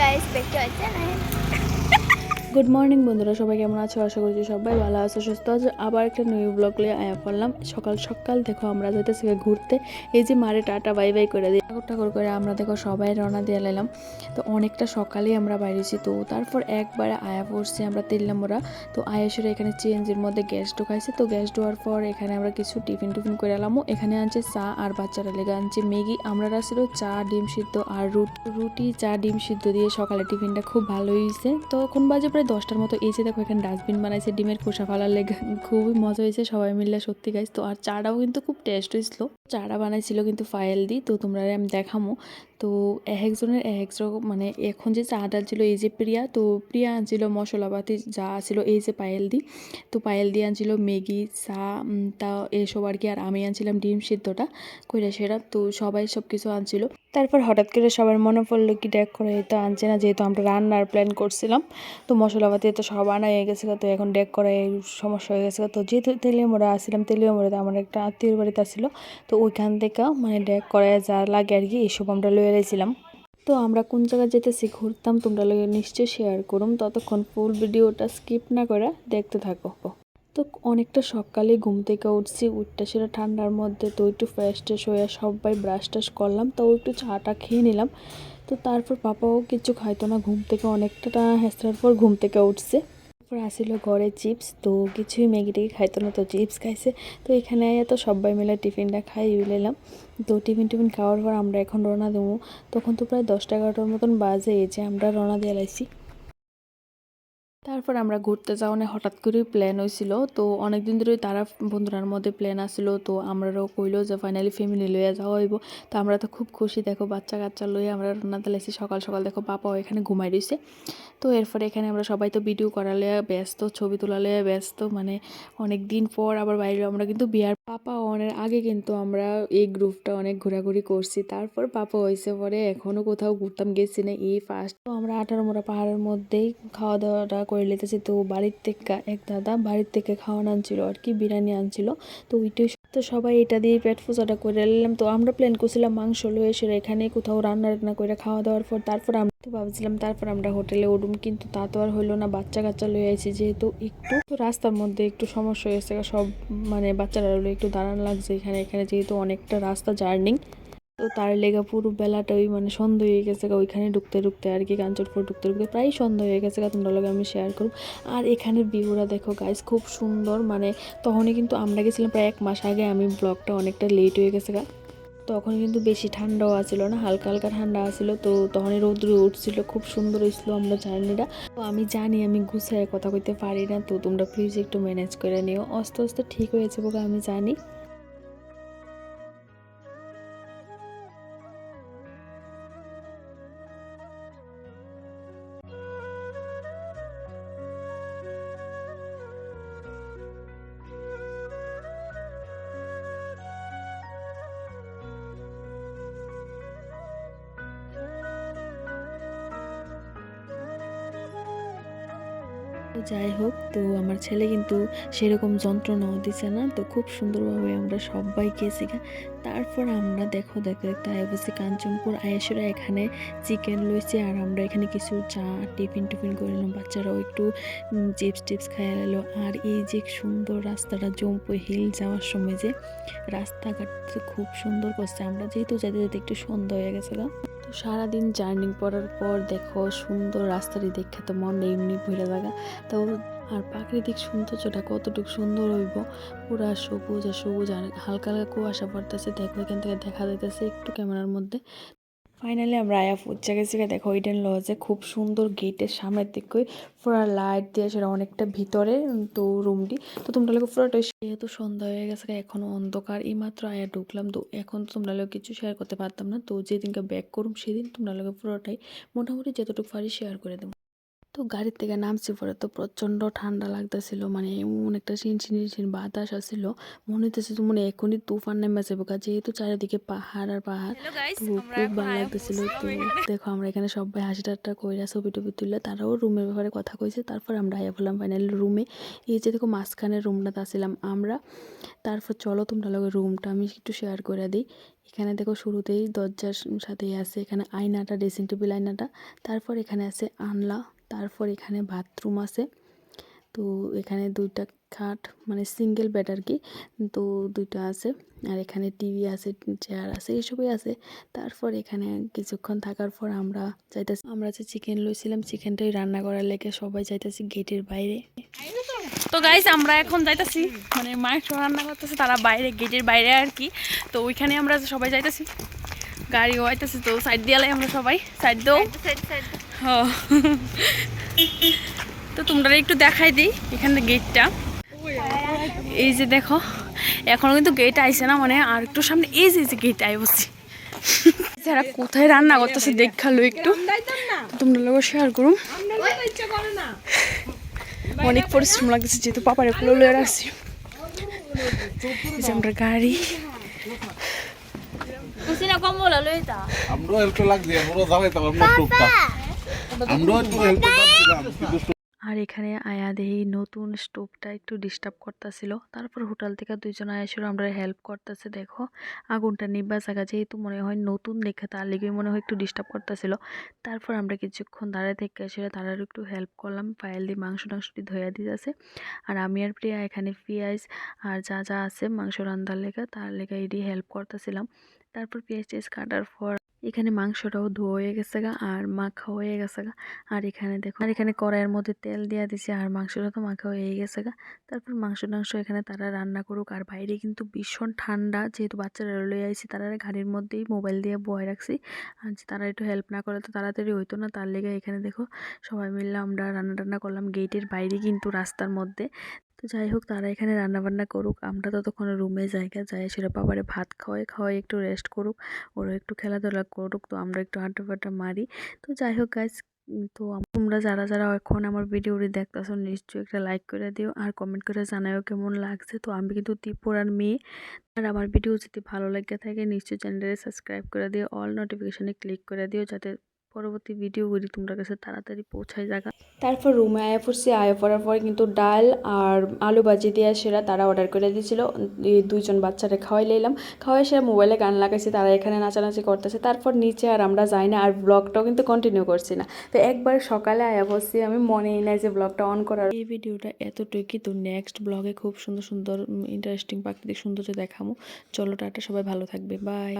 guys, back to our channel. Good morning বন্ধুরা, সবাই কেমন আছো? আশা করছি সবাই ভালো আছো, সুস্থ আছো। আবার একটা নিউ ব্লগ নিয়ে আয়া পড়লাম। সকাল সকাল দেখো, আমরা যাইতেছি ঘুরতে। এই যে মারে টাটা বাই বাই করে দিই ঠাকুর ঠাকুর করে আমরা দেখো সবাই রওনা দিয়ে লাইলাম তো অনেকটা সকালেই আমরা বাইরেছি তো তারপর একবারে আয়া পড়ছি আমরা তিনলাম ওরা তো আয়েসের এখানে চেঞ্জের মধ্যে গ্যাস ঢুকাইছে। তো গ্যাস ঢোয়ার পর এখানে আমরা কিছু টিফিন টিফিন করে এলামও এখানে আনছে চা আর বাচ্চারা লেগে আনছে ম্যাগি। আমরা ছিল চা, ডিম সিদ্ধ আর রুটি রুটি, চা, ডিম সিদ্ধ দিয়ে সকালে টিফিনটা খুব ভালো হয়েছে তো কোন বাজে প্রায় দশটার মতো। এই যে দেখো, এখানে ডাস্টবিন বানাইছে, ডিমের খোসা ফালার লেগে। খুবই মজা হয়েছে সবাই মিলে, সত্যি গাইজ তো আর চাটাও কিন্তু খুব টেস্ট হয়েছিল। চাটা বানাইছিল কিন্তু ফাইল দি তো তোমরা আমি দেখামো। তো এক একজনের এক এক রকম মানে এখন যে চাটা ছিল, এই যে প্রিয়া, তো প্রিয়া আনছিল মশলাপাতি যা ছিল, এই যে পায়েল দি তো পায়েল দি আনছিল ম্যাগি, চা তা এসব আর কি। আর আমি আনছিলাম ডিম সিদ্ধটা, কইরা সেরা তো সবাই সব কিছু আনছিল। তারপর হঠাৎ করে সবার মনে পড়ল কি ডেক করে তো আনছে না, যেহেতু আমরা রান্নার প্ল্যান করছিলাম। তো মশলাপাতি তো সব আনা হয়ে গেছে তো এখন ডেক করে সমস্যা হয়ে গেছে তো যেহেতু তেলিয়া মোড়া আসছিলাম তেলিয়া মোড়াতে আমার একটা আত্মীয় বাড়িতে আসছিল, তো ওইখান থেকে মানে ডেক করে যা লাগে আর কি এইসব আমরা লয়ে এলাইছিলাম তো আমরা কোন জায়গায় যেতেছি, ঘুরতাম, তোমরা লগে নিশ্চয়ই শেয়ার করুম। ততক্ষণ ফুল ভিডিওটা স্কিপ না করে দেখতে থাকো। তো অনেকটা সকালে ঘুম থেকে উঠছি উঠটা সেটা ঠান্ডার মধ্যে তো একটু ফ্রেশ ট্রেশ হয়ে সবাই ব্রাশ টাশ করলাম, তো একটু চাটা খেয়ে নিলাম। তো তারপর পাপাও কিছু খাইতো না, ঘুম থেকে অনেকটা হেসরার পর ঘুম থেকে উঠছে। তারপর আসিল ঘরে চিপস, তো কিছুই ম্যাগি টেগি খাইতো না, তো চিপস খাইছে। তো এখানে তো সবাই মিলে টিফিনটা খাই নিলাম তো টিফিন টিফিন খাওয়ার পর আমরা এখন রওনা দেবো। তখন তো প্রায় দশটা এগারোটার মতন বাজে, এই যে আমরা রওনা দিয়ে লাইছি তারপর আমরা ঘুরতে যাওয়া যাওয়ানে হঠাৎ করেই প্ল্যান হয়েছিল। তো অনেক দিন ধরেই তারা বন্ধুরার মধ্যে প্ল্যান আসছিল তো আমরাও কইলো যে ফাইনালি ফ্যামিলি লইয়া যাওয়া হইব। তো আমরা তো খুব খুশি, দেখো বাচ্চা কাচ্চা লইয়া আমরা রান্না তালাইছি সকাল সকাল দেখো পাপাও এখানে ঘুমাই রয়েছে তো এরপরে এখানে আমরা সবাই তো ভিডিও করালে ব্যস্ত, ছবি তোলালে ব্যস্ত। মানে অনেক দিন পর আবার বাইরে, আমরা কিন্তু বিয়ার পাপা ওয়ানের আগে কিন্তু আমরা এই গ্রুপটা অনেক ঘোরাঘুরি করছি। তারপর পাপা হয়েছে পরে এখনও কোথাও ঘুরতাম, গেছি না। এই ফার্স্ট তো আমরা আঠারো মোড়া পাহাড়ের মধ্যেই খাওয়া দাওয়াটা করে লিতেছি তো বাড়ির থেকে এক দাদা বাড়ির থেকে খাওয়ানো আনছিল আর কি, বিরিয়ানি আনছিল। তো ওইটাই তো সবাই এটা দিয়ে পেট পূজাটা করে নিলাম। তো আমরা প্ল্যান করছিলাম মাংস লয়ে এসে এখানে কোথাও রান্না রান্না করে খাওয়া দাওয়ার পর তারপর আমরা তো ভাবছিলাম তারপর আমরা হোটেলে উঠুম, কিন্তু তা তো আর হলো না। বাচ্চা কাচ্চা লয়ে আছে যেহেতু একটু। তো রাস্তার মধ্যে একটু সমস্যা হয়েছে সব মানে বাচ্চারা একটু দাঁড়ান লাগছে এখানে এখানে যেহেতু অনেকটা রাস্তা জার্নিং। তো তার লেগা পুরো বেলাটা ওই মানে সন্ধ্যা হয়ে গেছে ওইখানে ঢুকতে ঢুকতে আর কি কাঞ্চনপুর ঢুকতে ঢুকতে প্রায় সন্ধ্যা হয়ে গেছে তোমরা লগে আমি শেয়ার করব। আর এখানের ভিউরা দেখো গাইস খুব সুন্দর মানে তখনই কিন্তু আমরা গেছিলাম প্রায় এক মাস আগে, আমি ব্লগটা অনেকটা লেট হয়ে গেছে গা। তখন কিন্তু বেশি ঠান্ডাও আছিল না, হালকা হালকা ঠান্ডা আছিল, তো তখনই রৌদ্র উঠছিল, খুব সুন্দর হয়েছিল আমরা জার্নিটা। তো আমি জানি আমি গুছায় কথা কইতে পারি না, তো তোমরা প্লিজ একটু ম্যানেজ করে নিও। আস্তে আস্তে ঠিক হয়েছে বলে আমি জানি। তো যাই হোক তো আমার ছেলে কিন্তু সেরকম যন্ত্রণাও দিছে না। তো খুব সুন্দরভাবে আমরা সবাই গেছি গা। তারপর আমরা দেখো দেখো দেখতে অবশ্যই কাঞ্চনপুর আয়েসরা এখানে চিকেন লইছে আর আমরা এখানে কিছু চা, টিফিন টিফিন করে নিলাম। বাচ্চারাও একটু চিপস টিপস খাইয়া নিল। আর এই যে সুন্দর রাস্তাটা জম্পু হিল যাওয়ার সময় যে, রাস্তাঘাট খুব সুন্দর করছে। আমরা যেহেতু যেতে যেতে একটু সন্ধ্যা হয়ে গেছে গা তো সারাদিন জার্নি করার পর দেখো সুন্দর রাস্তাটি দেখে তো মন এমনি ভরে লাগা। তো আর প্রাকৃতিক সৌন্দর্যটা কতটুকু সুন্দর হইব? পুরা সবুজ আর সবুজ আর হালকা হালকা কুয়াশা পড়তেছে দেখো এখান থেকে দেখা যাইতেছে একটু ক্যামেরার মধ্যে। ফাইনালি আমরা আয়া ফুচা গেছি দেখো ইডেন লজে খুব সুন্দর গেটের সামনের দিকে পুরা লাইট দিয়ে সেটা অনেকটা ভিতরে তো রুমটি তো তোমরা লোক পুরোটা যেহেতু সন্ধ্যা হয়ে গেছে এখনও এখনও অন্ধকার। এইমাত্র আয়া ঢুকলাম, তো এখন তোমরা লোক কিছু শেয়ার করতে পারতাম না। তো যেদিনকে ব্যাক করুম, সেদিন তোমরা লোক পুরোটাই মোটামুটি যতটুকু পারি শেয়ার করে দেবো। তো গাড়ির থেকে নামছি পরে তো প্রচণ্ড ঠান্ডা লাগতেছিল মানে এমন একটা শিনশিন শিন বাতাস আসছিল। মনে হইতেছে তো মনে এখনই তুফান নেমে যাব যেহেতু চারিদিকে পাহাড় আর পাহাড় খুব ভালো লাগতেছিল। তো দেখো আমরা এখানে সবাই হাসি ঠাট্টা কইরা ছবি টবি তুললে তারাও রুমের ব্যাপারে কথা কইছে তারপর আমরা আয়া বললাম ফাইনালি রুমে এই যে দেখো মাঝখানের রুমটাতে আসছিলাম আমরা তারপর চলো তোমরা লগে রুমটা আমি একটু শেয়ার করে দিই। এখানে দেখো শুরুতেই দরজার সাথেই আছে এখানে আয়নাটা ড্রেসিং টেবিল আয়নাটা তারপর এখানে আছে আনলা। তারপর এখানে বাথরুম আছে। তো এখানে দুইটা খাট মানে সিঙ্গেল বেড আর কি, তো দুইটা আছে। আর এখানে টিভি আছে, চেয়ার আছে, এসবই আছে। তারপর এখানে কিছুক্ষণ থাকার পর আমরা যাইতেছি আমরা যে চিকেন লইছিলাম, চিকেনটাই রান্না করার লেগে সবাই যাইতেছি গেটের বাইরে। তো গাইস আমরা এখন যাইতাছি। মানে মাংস রান্না করতেছে, তারা বাইরে, গেটের বাইরে আর কি। তো ওইখানে আমরা সবাই যাইতাছি। গাড়ি হইতেছে তো সাইড দিয়ে আমরা সবাই। সাইড দাও। তো তোমরা একটু দেখাই দিই এখানে গেটটা এই যে দেখো এখনও কিন্তু গেট আইছে না মানে আর একটু সামনে এই যে এই যে গেট আই বসছি। যারা কোথায় রান্না করতেছে দেখাল একটু। তোমরা লোক শেয়ার করুন অনেক পরিশ্রম লাগতেছে যেহেতু পাপারে কুলো লয়ে রাখছি যে আমরা গাড়ি। আমরাও হেল্প লাগছে আমরাও জ্বালাইতাম আমরা টুকটা আমরাও একটু হেল্প করছিলাম কিন্তু আর এখানে আয়া দেহি নতুন স্টোভটা একটু ডিস্টার্ব করতেছিল। তারপর হোটেল থেকে দুইজন আয়াসের আমরা হেল্প করতেছে দেখো। আগুনটা নিবা জায়গা যেহেতু মনে হয় নতুন দেখে তার লেগে মনে হয় একটু ডিস্টার্ব করতেছিল। তারপর আমরা কিছুক্ষণ দাঁড়ায় থেকে এসে তারা একটু হেল্প করলাম। পায়েল দিয়ে মাংস টাংসটি ধোয়া দিতেছে আর আমি আর প্রিয়া এখানে পেঁয়াজ আর যা যা আছে মাংস রান্নার লেগে তার লেগে এটি হেল্প করতেছিলাম। তারপর পেঁয়াজ টেয়াজ কাটার পর এখানে মাংসটাও ধোয়া হয়ে গেছে গা, আর মাখা হয়ে গেছে গা। আর এখানে দেখো আর এখানে কড়াইয়ের মধ্যে তেল দিয়া দিছে, আর মাংসটা তো মাখা হয়ে গেছে গা। তারপর মাংস টাংস এখানে তারা রান্না করুক, আর বাইরে কিন্তু ভীষণ ঠান্ডা, যেহেতু বাচ্চারা লয়ে আইছি, তারা গাড়ির মধ্যেই মোবাইল দিয়ে বয়ে রাখছি। আর তারা একটু হেল্প না করলে তো তাড়াতাড়ি হইতো না, তার লেগে এখানে দেখো সবাই মিলে আমরা রান্না টান্না করলাম। গেটের বাইরে কিন্তু রাস্তার মধ্যে। তো যাই হোক, তারা এখানে রান্না বান্না করুক, আমরা ততক্ষণ রুমে জায়গা যাই, সেটা বাবারে ভাত খাওয়াই খাওয়াই, একটু রেস্ট করুক ওরা একটু খেলাধুলা করুক, তো আমরা একটু ফাড্ডা মারি। তো যাই হোক গাইজ তো তোমরা যারা যারা এখন আমার ভিডিওটি দেখতেছো, নিশ্চয়ই একটা লাইক করে দিও, আর কমেন্ট করে জানাও কেমন লাগছে। তো আমি কিন্তু ত্রিপুরার মেয়ে, আর আমার ভিডিও যদি ভালো লাগে থাকে, নিশ্চয়ই চ্যানেলটি সাবস্ক্রাইব করে দিও অল নোটিফিকেশনে ক্লিক করে দিও, যাতে পরবর্তী ভিডিওগুলি তোমরা কাছে তাড়াতাড়ি পৌঁছায় জায়গা তারপর রুমে আয়া পড়ছি। আয়া পড়ার পরে কিন্তু ডাল আর আলু ভাজি দিয়ে সেরা তারা অর্ডার করে দিয়েছিল। দুইজন বাচ্চারা খাওয়াই লাইলাম খাওয়াই সেরা মোবাইলে গান লাগাইছি তারা এখানে নাচানাচি করতেছে। তারপর নিচে আর আমরা যাই না আর ব্লগটাও কিন্তু কন্টিনিউ করছি না। তো একবার সকালে আয়া বসছি আমি মনেই নাই যে ব্লগটা অন করার। এই ভিডিওটা এতটুকুই। তো নেক্সট ব্লগে খুব সুন্দর সুন্দর ইন্টারেস্টিং প্রাকৃতিক সৌন্দর্য দেখামো। চলো টাটা সবাই ভালো থাকবে। বাই